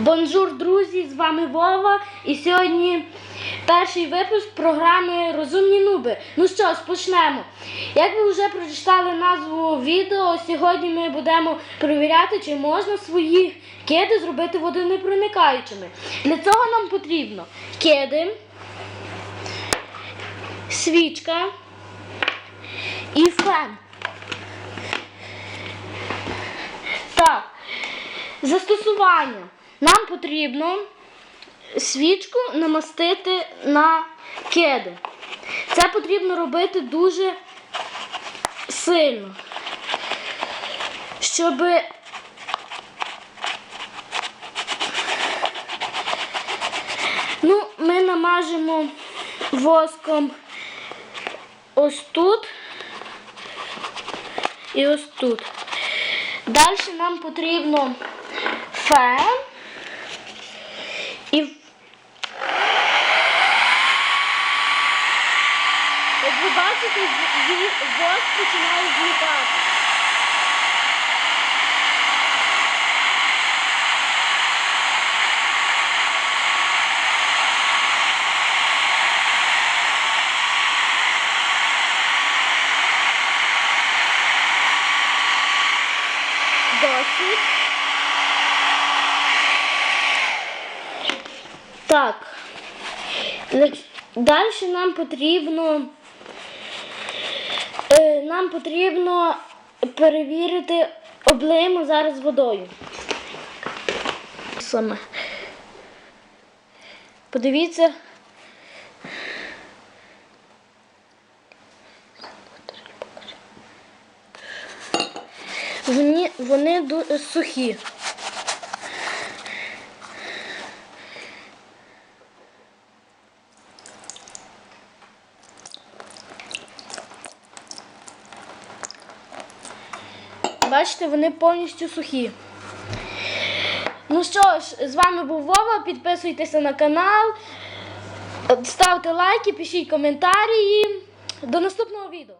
Бонжур, друзі! З вами Вова. І сьогодні перший випуск програми Розумні Нуби. Ну що ж, почнемо. Як ви вже прочитали назву відео, сьогодні ми будемо перевіряти, чи можна свої кеди зробити водонепроникаючими. Для цього нам потрібно кеди, свічка і фен. Так. Застосування. Нам потрібно свічку намастити на кеди. Це потрібно робити дуже сильно, щоб ну, ми намажемо воском ось тут і ось тут. Далі нам потрібно фен і як ви бачите, з- з- воск починає зникати. Досить. Так. Далі нам потрібно е, нам потрібно перевірити облиємо зараз водою. Саме. Подивіться. Вони, вони сухі. Бачите, вони повністю сухі. Ну що ж, з вами був Вова. Підписуйтеся на канал, ставте лайки, пишіть коментарі. До наступного відео.